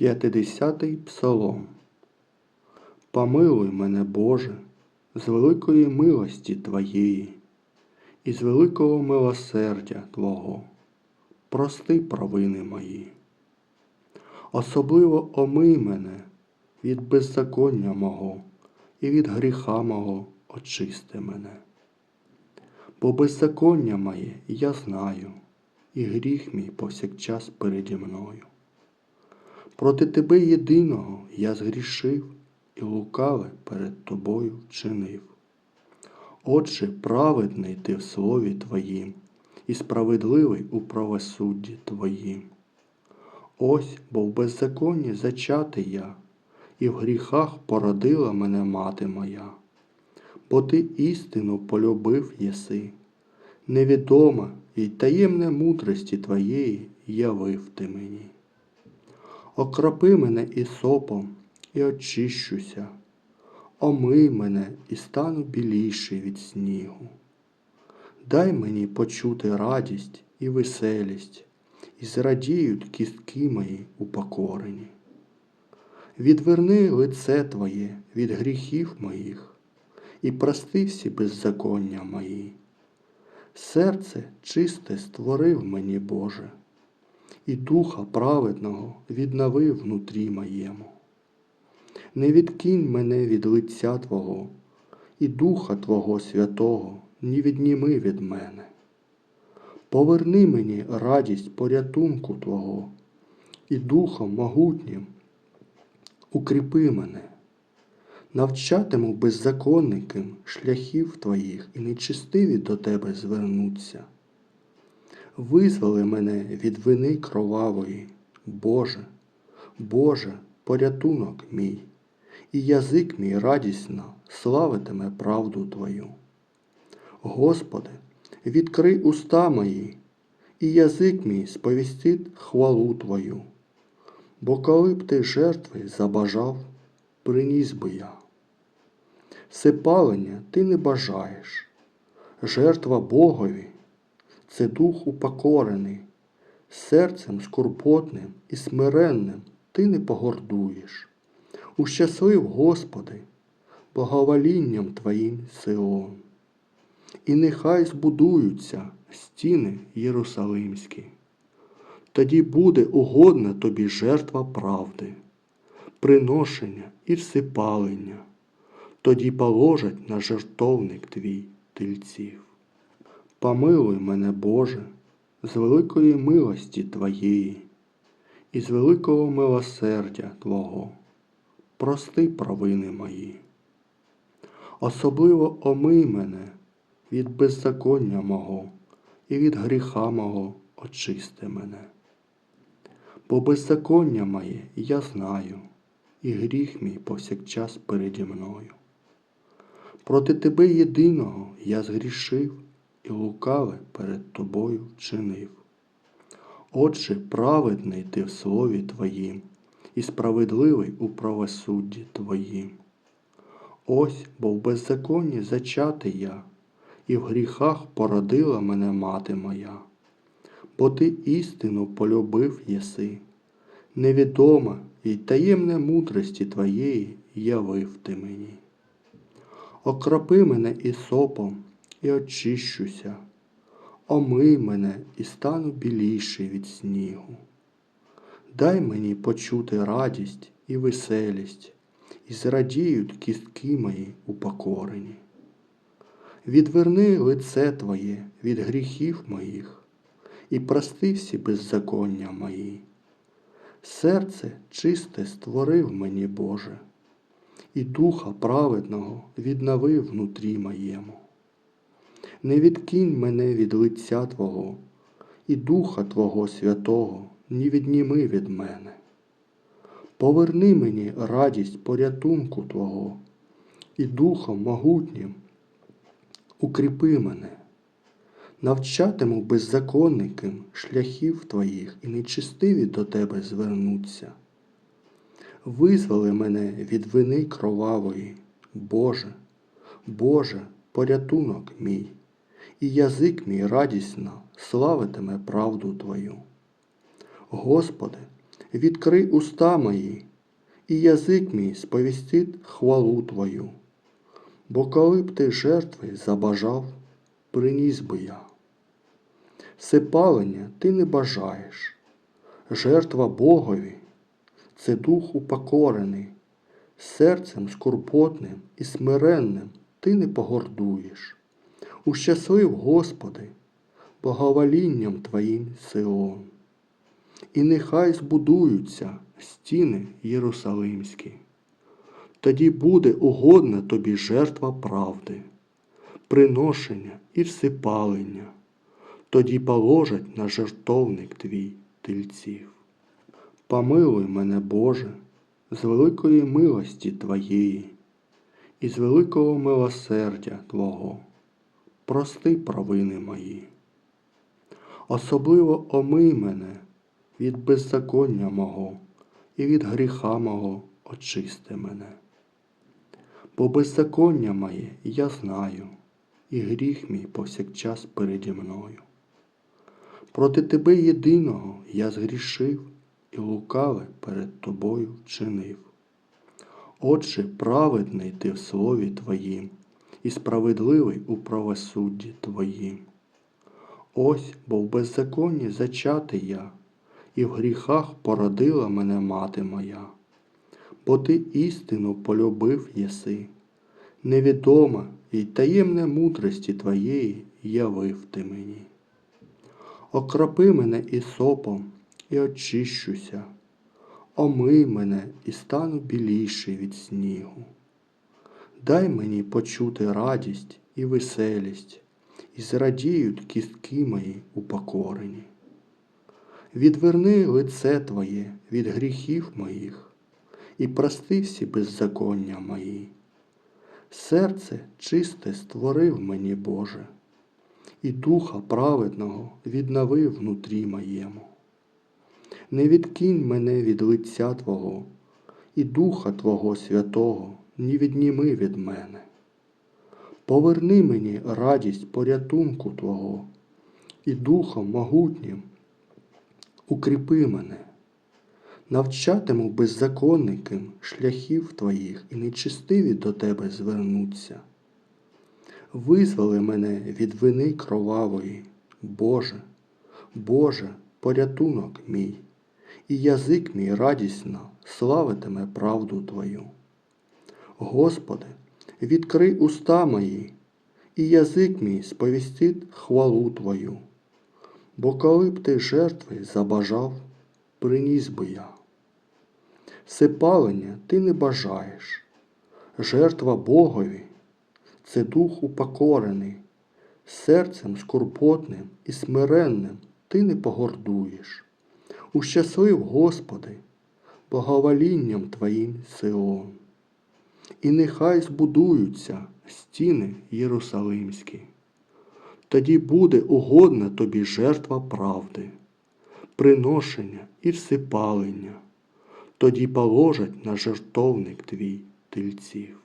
П'ятидесятий псалом. Помилуй мене, Боже, з великої милості Твоєї і з великого милосердя Твого. Прости провини мої. Особливо омий мене від беззаконня мого і від гріха мого очисти мене. Бо беззаконня моє я знаю, і гріх мій повсякчас переді мною. Проти тебе єдиного я згрішив і лукаве перед тобою вчинив. Отже, праведний ти в слові Твоїм, і справедливий у правосудді Твоїм. Ось, бо в беззаконні зачатий я, і в гріхах породила мене мати моя. Бо ти істину полюбив єси, невідоме і таємне мудрості Твоєї явив ти мені. Окропи мене ісопом і очищуся, омий мене і стану біліший від снігу. Дай мені почути радість і веселість, і зрадіють кістки мої упокорені. Відверни лице Твоє від гріхів моїх і прости всі беззаконня мої. Серце чисте створив мені, Боже, і духа праведного віднови внутрі моєму. Не відкинь мене від лиця Твого, і Духа Твого Святого не відніми від мене. Поверни мені радість порятунку Твого, і Духом могутнім укріпи мене. Навчатиму беззаконникам шляхів Твоїх і нечистиві до Тебе звернуться. Визволи мене від вини кровавої, Боже, Боже, порятунок мій, і язик мій радісно славитиме правду Твою. Господи, відкрий уста мої, і язик мій сповістить хвалу Твою. Бо коли б ти жертви забажав, приніс би я. Всепалення ти не бажаєш, жертва Богові це дух упокорений, серцем скорботним і смиренним ти не погордуєш. Ущаслив, Господи, благоволінням Твоїм Сион. І нехай збудуються стіни Єрусалимські. Тоді буде угодна тобі жертва правди, приношення і всипалення, тоді положать на жертовник твій тельців. Помилуй мене, Боже, з великої милості Твоєї і з великого милосердя Твого. Прости провини мої. Особливо омий мене від беззаконня мого і від гріха мого очисти мене. Бо беззаконня моє я знаю, і гріх мій повсякчас переді мною. Проти тебе єдиного я згрішив і лукаве перед тобою вчинив. Отже, праведний ти в слові Твоїм, і справедливий у правосудді Твоїм. Ось, бо в беззаконні зачатий я, і в гріхах породила мене мати моя. Бо ти істину полюбив єси, невідоме і таємне мудрості Твоєї явив ти мені. Окропи мене ісопом і очищуся, омий мене і стану біліший від снігу. Дай мені почути радість і веселість, і зрадіють кістки мої упокорені. Відверни лице Твоє від гріхів моїх і прости всі беззаконня мої. Серце чисте створив мені, Боже, і духа праведного віднови внутрі моєму. Не відкинь мене від лиця Твого, і Духа Твого Святого не відніми від мене. Поверни мені радість порятунку Твого, і Духом могутнім укріпи мене. Навчатиму беззаконникам шляхів Твоїх і нечистиві до Тебе звернуться. Визволи мене від вини кровавої, Боже, Боже, порятунок мій, і язик мій радісно славитиме правду Твою. Господи, відкрий уста мої, і язик мій сповістить хвалу Твою. Бо коли б ти жертви забажав, приніс би я. Всепалення ти не бажаєш, жертва Богові це дух упокорений, серцем скорботним і смиренним ти не погордуєш. Ущаслив, Господи, благоволінням Твоїм Сион. І нехай збудуються стіни Єрусалимські. Тоді буде угодна тобі жертва правди, приношення і всипалення. Тоді положать на жертовник твій тельців. Помилуй мене, Боже, з великої милості Твоєї і з великого милосердя Твого. Прости провини мої. Особливо омий мене від беззаконня мого і від гріха мого очисти мене. Бо беззаконня моє я знаю, і гріх мій повсякчас переді мною. Проти тебе єдиного я згрішив і лукаве перед тобою вчинив. Отже, праведний ти в слові Твоїм, і справедливий у правосудді Твоїм. Ось, бо в беззаконні зачатий я, і в гріхах породила мене мати моя. Бо ти істину полюбив єси, невідома і таємне мудрості Твоєї явив ти мені. Окропи мене ісопом і очищуся, омий мене і стану біліший від снігу. Дай мені почути радість і веселість, і зрадіють кістки мої упокорені. Відверни лице Твоє від гріхів моїх і прости всі беззаконня мої. Серце чисте створив мені, Боже, і духа праведного відновив внутрі моєму. Не відкинь мене від лиця Твого, і Духа Твого Святого не відніми від мене. Поверни мені радість порятунку Твого, і Духом могутнім укріпи мене. Навчатиму беззаконникам шляхів Твоїх і нечистиві до Тебе звернуться. Визволи мене від вини кровавої, Боже, Боже, порятунок мій, і язик мій радісно славитиме правду Твою. Господи, відкрий уста мої, і язик мій сповістить хвалу Твою. Бо коли б ти жертви забажав, приніс би я. Всепалення ти не бажаєш, жертва Богові це дух упокорений, серцем скорботним і смиренним ти не погордуєш. Ущаслив, Господи, благоволінням Твоїм Сион. І нехай збудуються стіни Єрусалимські. Тоді буде угодна тобі жертва правди, приношення і всипалення. Тоді положать на жертовник твій тельців.